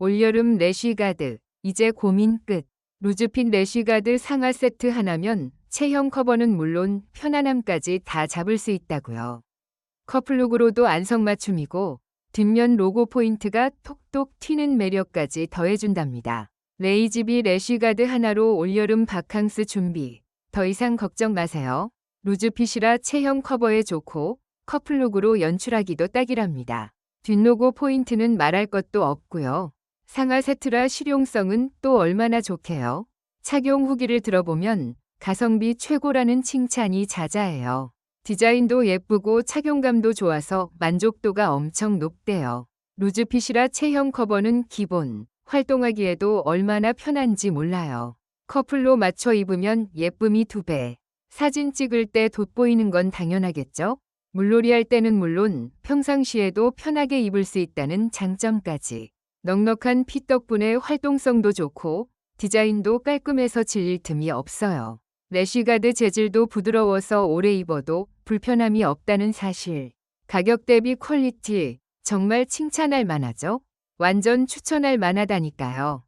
올여름 래쉬가드. 이제 고민 끝. 루즈핏 래쉬가드 상하 세트 하나면 체형 커버는 물론 편안함까지 다 잡을 수 있다고요. 커플룩으로도 안성맞춤이고 뒷면 로고 포인트가 톡톡 튀는 매력까지 더해준답니다. 레이지비 래쉬가드 하나로 올여름 바캉스 준비. 더 이상 걱정 마세요. 루즈핏이라 체형 커버에 좋고 커플룩으로 연출하기도 딱이랍니다. 뒷로고 포인트는 말할 것도 없고요. 상하 세트라 실용성은 또 얼마나 좋게요. 착용 후기를 들어보면 가성비 최고라는 칭찬이 자자해요. 디자인도 예쁘고 착용감도 좋아서 만족도가 엄청 높대요. 루즈핏이라 체형 커버는 기본, 활동하기에도 얼마나 편한지 몰라요. 커플로 맞춰 입으면 예쁨이 두 배. 사진 찍을 때 돋보이는 건 당연하겠죠? 물놀이 할 때는 물론 평상시에도 편하게 입을 수 있다는 장점까지. 넉넉한 핏 덕분에 활동성도 좋고 디자인도 깔끔해서 질릴 틈이 없어요. 래쉬가드 재질도 부드러워서 오래 입어도 불편함이 없다는 사실. 가격 대비 퀄리티 정말 칭찬할 만하죠? 완전 추천할 만하다니까요.